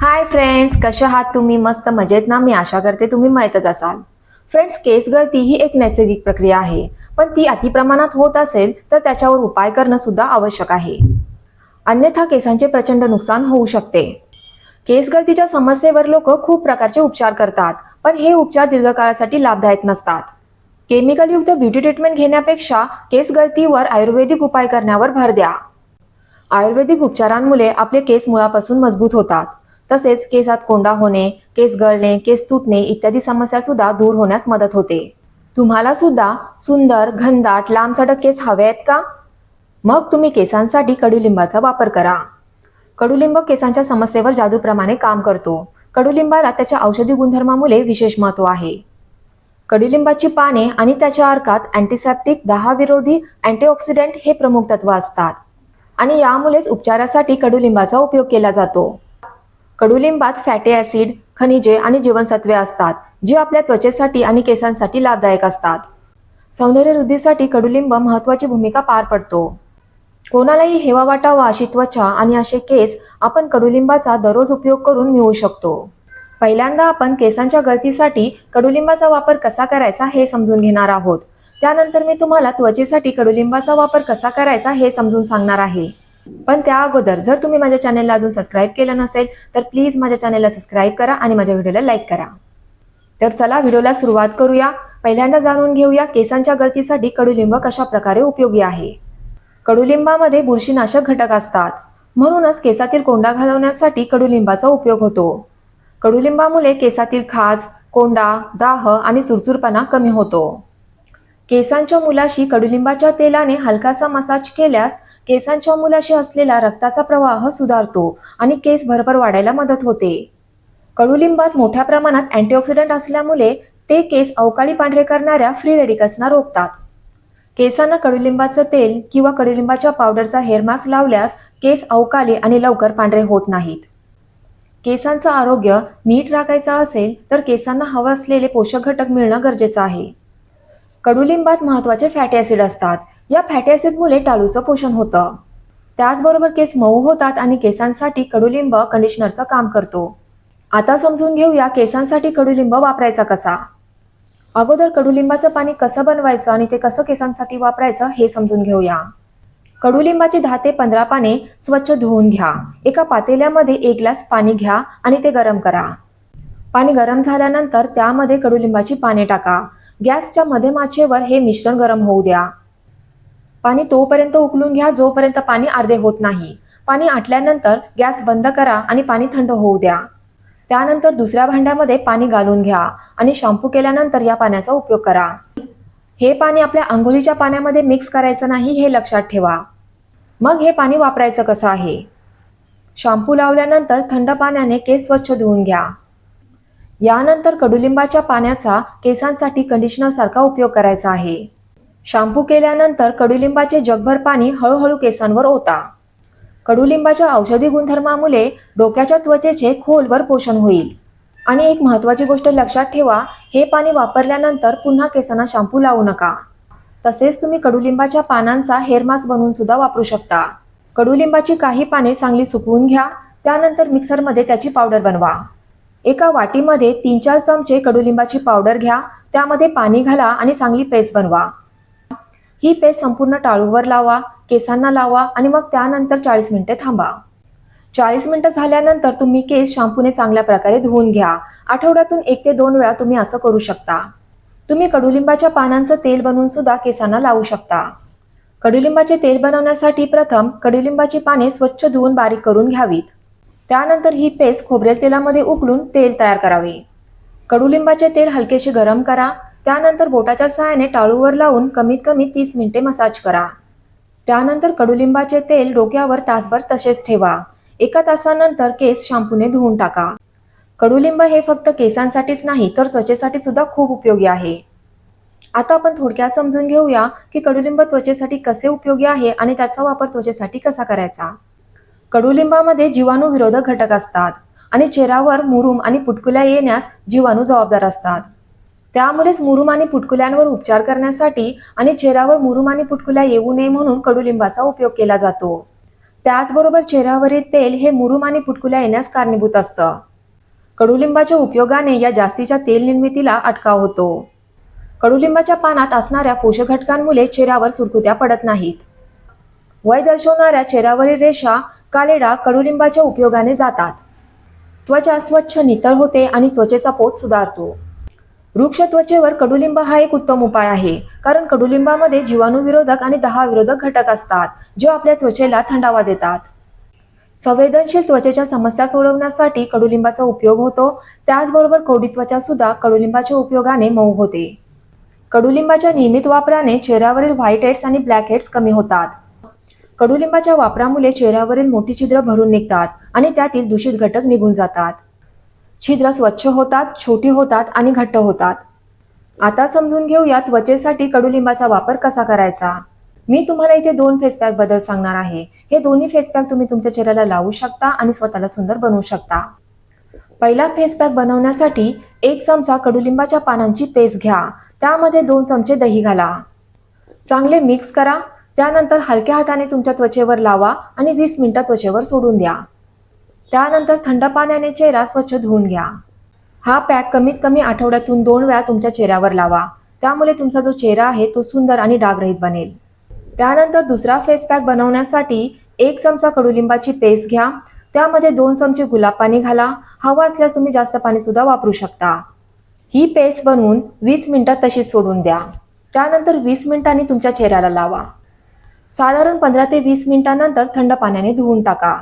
Hi friends कसे आहात तुम्ही? मस्त मजेत ना? मी आशा करते तुम्ही माहीतच असाल. फ्रेंड्स केस गळती ही एक नैसर्गिक प्रक्रिया आहे. पण ती अतिप्रमाणात होत असेल तर त्याच्यावर उपाय करणं सुद्धा आवश्यक आहे. अन्यथा केसांचे प्रचंड नुकसान होऊ शकते. केस गळतीच्या समस्येवर लोक खूप प्रकारचे उपचार करतात पण हे उपचार दीर्घकाळासाठी लाभदायक नसतात. केमिकलयुक्त ब्युटी ट्रीटमेंट घेण्यापेक्षा केस गळतीवर आयुर्वेदिक उपाय करण्यावर भर द्या. आयुर्वेदिक उपचारांमुळे आपले केस मुळापासून मजबूत होतात. तसेच केसात कोंडा होणे केस गळणे केस तुटणे इत्यादी समस्या सुद्धा दूर होण्यास मदत होते. तुम्हाला सुद्धा सुंदर घनदाट लांबसडक केस हवे आहेत का? मग तुम्ही केसांसाठी कडुलिंबाचा वापर करा. कडुलिंब केसांच्या समस्येवर जादूप्रमाणे काम करतो. कडुलिंबाला त्याच्या औषधी गुणधर्मामुळे विशेष महत्त्व आहे. कडुलिंबाची पाने आणि त्याच्या अर्कात अँटीसेप्टिक दहा विरोधी अँटीऑक्सिडंट हे प्रमुख तत्व असतात. आणि यामुळेच उपचारासाठी कडुलिंबाचा उपयोग केला जातो. कडुलिंबात फॅटी ॲसिड खनिजे आणि जीवनसत्वे असतात जी आपल्या त्वचेसाठी आणि केसांसाठी लाभदायक असतात. सौंदर्य वृद्धीसाठी कडुलिंब महत्वाची भूमिका पार पडतो. कोणालाही हेवा वाटावा अशी त्वचा आणि असे केस आपण कडुलिंबाचा दररोज उपयोग करून मिळवू शकतो. पहिल्यांदा आपण केसांच्या गळतीसाठी कडुलिंबाचा वापर कसा करायचा हे समजून घेणार आहोत. त्यानंतर मी तुम्हाला त्वचेसाठी कडुलिंबाचा वापर कसा करायचा हे समजून सांगणार आहे. पण त्या अगोदर जर तुम्ही माझ्या चॅनेलला अजून सबस्क्राईब केलं नसेल तर प्लीज माझ्या चॅनेलला सबस्क्राईब करा आणि माझ्या व्हिडिओला लाईक करा. तर चला व्हिडिओला सुरुवात करूया. पहिल्यांदा जाणून घेऊया केसांच्या गळतीसाठी कडुलिंब कशा प्रकारे उपयोगी आहे. कडुलिंबामध्ये बुरशीनाशक घटक असतात. म्हणूनच केसातील कोंडा घालवण्यासाठी कडुलिंबाचा उपयोग होतो. कडुलिंबामुळे केसातील खाज कोंडा दाह आणि सुरसुरपणा कमी होतो. केसांच्या मुलाशी कडुलिंबाच्या तेलाने हलकासा मसाज केल्यास केसांच्या मुलाशी असलेला रक्ताचा प्रवाह सुधारतो आणि केस भरभर वाढायला मदत होते. कडुलिंबात मोठ्या प्रमाणात अँटीऑक्सिडंट असल्यामुळे ते केस अवकाळी पांढरे करणाऱ्या फ्री रेडिकल्सना रोखतात. केसांना कडुलिंबाचं तेल किंवा कडुलिंबाच्या पावडरचा हेअर मास्क लावल्यास केस अवकाळी आणि लवकर पांढरे होत नाहीत. केसांचं आरोग्य नीट राखायचं असेल तर केसांना हवं असलेले पोषक घटक मिळणं गरजेचं आहे. कडुलिंबात महत्त्वाचे फॅटी ॲसिड असतात. या फॅटी ॲसिडमुळे टाळूचं पोषण होतं. त्याचबरोबर केस मऊ होतात आणि केसांसाठी कडुलिंब कंडिशनरचं काम करतो. आता समजून घेऊया केसांसाठी कडुलिंब वापरायचा कसा. अगोदर कडुलिंबाचं पाणी कसं बनवायचं आणि ते कसं केसांसाठी वापरायचं हे समजून घेऊया. कडुलिंबाची दहा ते पंधरा पाने स्वच्छ धुवून घ्या. एका पातेल्यामध्ये एक ग्लास पाणी घ्या आणि ते गरम करा. पाणी गरम झाल्यानंतर त्यामध्ये कडुलिंबाची पाने टाका. गॅसच्या मध्यमाचेवर हे मिश्रण गरम होऊ द्या. पाणी तोपर्यंत उकळून घ्या जोपर्यंत पाणी अर्धे होत नाही. पाणी आटल्यानंतर गॅस बंद करा आणि पाणी थंड होऊ द्या. त्यानंतर दुसऱ्या भांड्यामध्ये पाणी घालून घ्या आणि शॅम्पू केल्यानंतर या पाण्याचा उपयोग करा. हे पाणी आपल्या आंघोळीच्या पाण्यामध्ये मिक्स करायचं नाही हे लक्षात ठेवा. मग हे पाणी वापरायचं कसं आहे? शॅम्पू लावल्यानंतर थंड पाण्याने केस स्वच्छ धुवून घ्या. यानंतर कडुलिंबाच्या पाण्याचा केसांसाठी कंडिशनर सारखा उपयोग करायचा आहे. शॅम्पू केल्यानंतर कडुलिंबाचे जगभर पाणी हळूहळू केसांवर ओता. कडुलिंबाच्या औषधी गुणधर्मामुळे डोक्याच्या त्वचेचे खोलवर पोषण होईल. आणि एक महत्वाची गोष्ट लक्षात ठेवा हे पाणी वापरल्यानंतर पुन्हा केसांना शॅम्पू लावू नका. तसेच तुम्ही कडुलिंबाच्या पानांचा हेरमास बनवून सुद्धा वापरू शकता. कडुलिंबाची काही पाने चांगली सुकवून घ्या त्यानंतर मिक्सरमध्ये त्याची पावडर बनवा. एका वाटीमध्ये तीन चार चमचे कडुलिंबाची पावडर घ्या त्यामध्ये पाणी घाला आणि चांगली पेस्ट बनवा. ही पेस्ट संपूर्ण टाळूवर लावा केसांना लावा आणि मग त्यानंतर चाळीस मिनिटे थांबा. चाळीस मिनिटं झाल्यानंतर तुम्ही केस शॅम्पूने चांगल्या प्रकारे धुवून घ्या. आठवड्यातून एक ते दोन वेळा तुम्ही असं करू शकता. तुम्ही कडुलिंबाच्या पानांचं तेल बनवून सुद्धा केसांना लावू शकता. कडुलिंबाचे तेल बनवण्यासाठी प्रथम कडुलिंबाची पाने स्वच्छ धुवून बारीक करून घ्यावीत. त्यानंतर ही पेस्ट खोबरेल तेलामध्ये उकळून तेल तयार करावे. कडुलिंबाचे तेल हलकेसे गरम करा. त्यानंतर बोटाच्या सहाय्याने टाळूवर लावून कमीत कमी तीस मिनिटे मसाज करा. त्यानंतर कडुलिंबाचे तेल डोक्यावर तासभर तसेच ठेवा. एका तासानंतर केस शॅम्पूने धुवून टाका. कडुलिंब हे फक्त केसांसाठीच नाही तर त्वचेसाठी सुद्धा खूप उपयोगी आहे. आता आपण थोडक्यात समजून घेऊया की कडुलिंब त्वचेसाठी कसे उपयोगी आहे आणि त्याचा वापर त्वचेसाठी कसा करायचा. कडुलिंबामध्ये जीवाणू विरोधक घटक असतात आणि चेहऱ्यावर मुरुम आणि पुटकुल्या येण्यास जीवाणू जबाबदार असतात. त्यामुळेच मुरुम आणि पुटकुल्यांवर उपचार करण्यासाठी आणि चेहऱ्यावर मुरुम आणि पुटकुल्या येऊ नये म्हणून कडुलिंबाचा उपयोग केला जातो. त्याचबरोबर चेहऱ्यावरील तेल हे मुरुम आणि पुटकुल्या येण्यास कारणीभूत असतं. कडुलिंबाच्या उपयोगाने या जास्तीच्या तेल निर्मितीला अटकाव होतो. कडुलिंबाच्या पानात असणाऱ्या पोषक घटकांमुळे चेहऱ्यावर सुरकुत्या पडत नाहीत. वय दर्शवणाऱ्या चेहऱ्यावरील रेषा कालेडा कडुलिंबाच्या उपयोगाने जातात. त्वचा स्वच्छ नितळ होते आणि त्वचेचा पोत सुधारतो. वृक्ष त्वचेवर कडुलिंब हा एक उत्तम उपाय आहे कारण कडुलिंबामध्ये जीवाणूविरोधक आणि दहा विरोधक घटक असतात जे आपल्या त्वचेला थंडावा देतात. संवेदनशील त्वचेच्या समस्या सोडवण्यासाठी कडुलिंबाचा उपयोग होतो त्याचबरोबर कोडी त्वचा सुद्धा कडुलिंबाच्या उपयोगाने मऊ होते. कडुलिंबाच्या नियमित वापराने चेहऱ्यावरील व्हाईट हेड्स आणि ब्लॅक हेड्स कमी होतात. कडुलिंबाच्या वापरामुळे चेहऱ्यावरील मोठी छिद्र भरून निघतात आणि त्यातील दूषित घटक निघून जातात. छिद्र स्वच्छ होतात छोटी होतात आणि घट्ट होतात. आता समजून घेऊया त्वचेसाठी कडुलिंबाचा वापर कसा करायचा? मी तुम्हाला इथे दोन फेस पॅकबद्दल सांगणार आहे. हे दोन्ही फेस पॅक तुम्ही तुमच्या चेहऱ्याला लावू शकता आणि स्वतःला सुंदर बनवू शकता. पहिला फेस पॅक बनवण्यासाठी एक चमचा कडुलिंबाच्या पानांची पेस्ट घ्या. त्यामध्ये दोन चमचे दही घाला. चांगले मिक्स करा. त्यानंतर हलक्या हाताने तुमच्या त्वचेवर लावा आणि वीस मिनिटं त्वचेवर सोडून द्या. त्यानंतर थंड पाण्याने चेहरा स्वच्छ धुवून घ्या. हा पॅक कमीत कमी आठवड्यातून दोन वेळा तुमच्या चेहऱ्यावर लावा. त्यामुळे तुमचा जो चेहरा आहे तो सुंदर आणि डागरहित बनेल. त्यानंतर दुसरा फेस पॅक बनवण्यासाठी एक चमचा कडुलिंबाची पेस्ट घ्या. त्यामध्ये दोन चमचे गुलाब पाणी घाला. हवा असल्यास तुम्ही जास्त पाणी सुद्धा वापरू शकता. ही पेस्ट बनवून वीस मिनिटात तशीच सोडून द्या. त्यानंतर वीस मिनिटांनी तुमच्या चेहऱ्याला लावा. साधारण पंधरा ते वीस मिनिटांनंतर थंड पाण्याने धुवून टाका.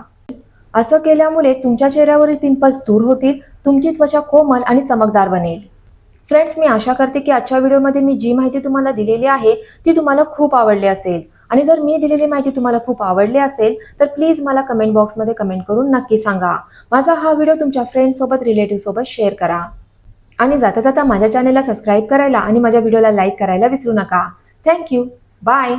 असं केल्यामुळे तुमच्या चेहऱ्यावरील पिंपल्स दूर होतील तुमची त्वचा कोमल आणि चमकदार बनेल. फ्रेंड्स मी आशा करते की आजच्या व्हिडिओमध्ये मी जी माहिती तुम्हाला दिलेली आहे ती तुम्हाला खूप आवडली असेल. आणि जर मी दिलेली माहिती तुम्हाला खूप आवडली असेल तर प्लीज मला कमेंट बॉक्समध्ये कमेंट करून नक्की सांगा. माझा हा व्हिडिओ तुमच्या फ्रेंड्ससोबत रिलेटिव्हसोबत शेअर करा. आणि जाता जाता माझ्या चॅनेलला सबस्क्राईब करायला आणि माझ्या व्हिडिओला लाईक करायला विसरू नका. Thank you bye